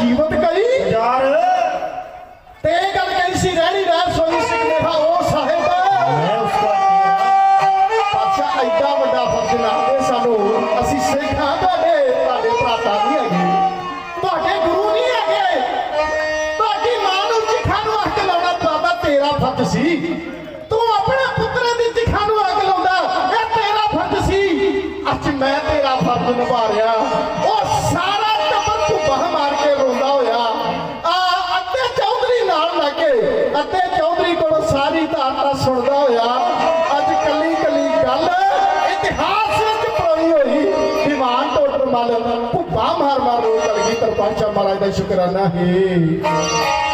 ਜੀਵਤ ਕਈ ਯਾਰ। ਤੇ ਇਹ ਗੱਲ ਕਹੀ ਸੀ ਰਹਿਣੀ ਰਹਿ ਸੋਈ ਸਿਕਨੇਹਾ ਉਹ ਸਾਹਿਬ। ਪਾਤਸ਼ਾਹ ਐਡਾ ਵੱਡਾ ਫਰਜ਼ ਦੇ ਸਾਨੂੰ। ਅਸੀਂ ਸਿੱਖ ਤੁਹਾਡੇ ਤੁਹਾਡੇ ਭਰਾਤਾ ਨਹੀਂ ਹੈਗੇ। ਤੁਹਾਡੇ ਗੁਰੂ ਨਹੀਂ ਹੈਗੇ। ਤੁਹਾਡੀ ਮਾਂ ਨੂੰ ਚਿਖਾ ਨੂੰ ਅੱਗ ਲਾਉਣਾ ਬਾਬਾ ਤੇਰਾ ਫਰਜ਼ ਸੀ। ਤੂੰ ਆਪਣੇ ਪੁੱਤਰਾਂ ਦੀ ਚਿਖਾ ਨੂੰ ਅੱਗ ਲਾਉਂਦਾ। ਇਹ ਤੇਰਾ ਫਰਜ਼ ਸੀ। ਅੱਜ ਮੈਂ ਤੇਰਾ ਫਰਜ਼ ਨਿਭਾ ਰਿਹਾ। ਉਹ ਸੁਣਦਾ ਹੋਇਆ, ਅੱਜ ਕੱਲੀ ਕੱਲੀ ਗੱਲ ਇਤਿਹਾਸ ਵਿੱਚ ਪਰੋਈ ਹੋਈ। ਦੀਵਾਨ ਟੋਟਰ ਮਲ ਭੁੱਬਾ ਮਾਰ ਮਾਰ ਰੋ ਕਲਗੀ ਤਰਪਾਸ਼ਾ ਮਹਾਰਾਜ ਦਾ ਸ਼ੁਕਰਾਨਾ ਹੈ।